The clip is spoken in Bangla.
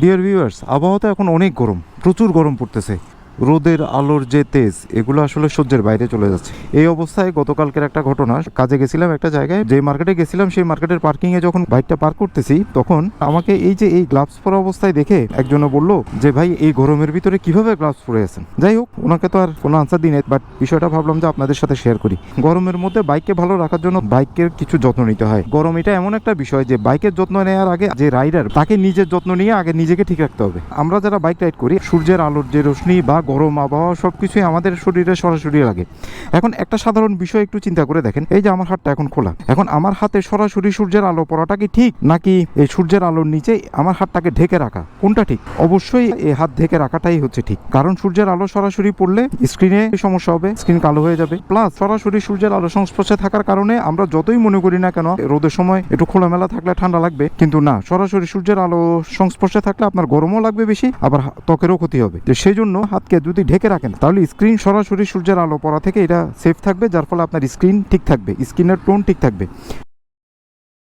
ডিয়ার ভিউয়ার্স আবহাওয়া তো এখন অনেক গরম প্রচুর গরম পড়তেছে। রোদের আলোর যে তেজ, এগুলো আসলে সহ্যের বাইরে চলে যাচ্ছে। এই অবস্থায় গতকালকের একটা ঘটনা, কাজে গেছিলাম একটা জায়গায়, যে মার্কেটে গেছিলাম, সেই মার্কেটের পার্কিং এ যখন বাইকটা পার্ক করতেছি, তখন আমাকে এই যে এই গ্লাভস পরা অবস্থায় দেখে একজনে বলল যে, ভাই, এই গরমের ভিতরে কীভাবে গ্লাভস পরে আছেন? যাই হোক, ওনাকে তো আর কোনো আনসার দিই বাট বিষয়টা ভাবলাম যে আপনাদের সাথে শেয়ার করি। গরমের মধ্যে বাইককে ভালো রাখার জন্য বাইকের কিছু যত্ন নিতে হয়। গরম এটা এমন একটা বিষয় যে বাইকের যত্ন নেওয়ার আগে যে রাইডার তাকে নিজের যত্ন নিয়ে আগে নিজেকে ঠিক রাখতে হবে। আমরা যারা বাইক রাইড করি, সূর্যের আলোর যে রোশনি বা গরম আবহাওয়া সব কিছুই আমাদের শরীরে সরাসরি লাগে। এখন একটা সাধারণ বিষয় একটু চিন্তা করে দেখেন। এই যে আমার হাতটা এখন খোলা। এখন আমার হাতে সরাসরি সূর্যের আলো পড়াটা কি ঠিক? নাকি এই সূর্যের আলোর নিচে আমার হাতটাকে ঢেকে রাখা? কোনটা ঠিক? অবশ্যই এই হাত ঢেকে রাখাটাই হচ্ছে ঠিক। কারণ সূর্যের আলো সরাসরি পড়লে স্ক্রিনে সমস্যা হবে, স্ক্রিন কালো হয়ে যাবে। প্লাস সরাসরি সূর্যের আলো সংস্পর্শে থাকার কারণে আমরা যতই মনে করি না কেন, রোদের সময় একটু খোলামেলা থাকলে ঠান্ডা লাগবে। কিন্তু না, সরাসরি সূর্যের আলো সংস্পর্শে থাকলে আপনার গরমও লাগবে বেশি, আবার ত্বকেরও ক্ষতি হবে। তো সেই জন্য হাতকে যদি ঢেকে রাখেন, তাহলে স্ক্রিন সরাসরি সূর্যের আলো পড়া থেকে এটা সেফ থাকবে, যার ফলে আপনার স্ক্রিন ঠিক থাকবে স্ক্রিনের টোন ঠিক থাকবে।